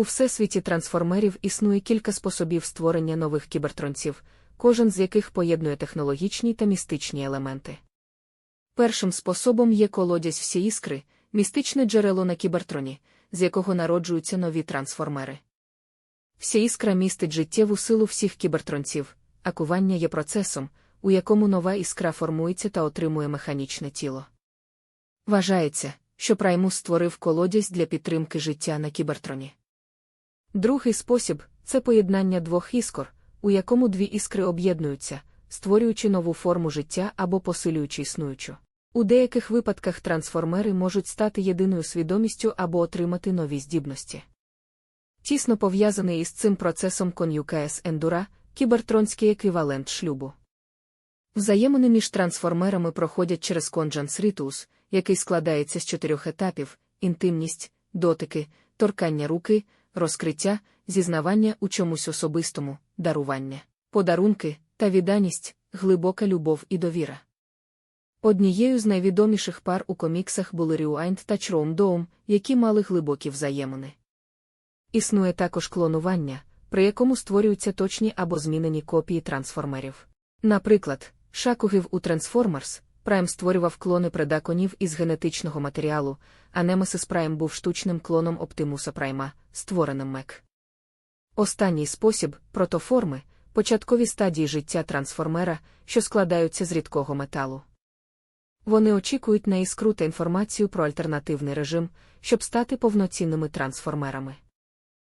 У всесвіті трансформерів існує кілька способів створення нових кібертронців, кожен з яких поєднує технологічні та містичні елементи. Першим способом є колодязь всі іскри, містичне джерело на кібертроні, з якого народжуються нові трансформери. Вся іскра містить життєву силу всіх кібертронців, а кування є процесом, у якому нова іскра формується та отримує механічне тіло. Вважається, що Праймус створив колодязь для підтримки життя на кібертроні. Другий спосіб це поєднання двох іскор, у якому дві іскри об'єднуються, створюючи нову форму життя або посилюючи існуючу. У деяких випадках трансформери можуть стати єдиною свідомістю або отримати нові здібності. Тісно пов'язаний із цим процесом кон'юкаес ендура, кібертронський еквівалент шлюбу. Взаємини між трансформерами проходять через конджанс ритус, який складається з чотирьох етапів: інтимність, дотики, торкання руки, розкриття, зізнавання у чомусь особистому, дарування, подарунки та відданість, глибока любов і довіра. Однією з найвідоміших пар у коміксах були Рюайнд та Чроум Доум, які мали глибокі взаємини. Існує також клонування, при якому створюються точні або змінені копії трансформерів. Наприклад, Шакугів у Transformers, Прайм створював клони предаконів із генетичного матеріалу, а Немесис Прайм був штучним клоном Оптимуса Прайма, створеним Мек. Останній спосіб протоформи, початкові стадії життя трансформера, що складаються з рідкого металу. Вони очікують на іскру та інформацію про альтернативний режим, щоб стати повноцінними трансформерами.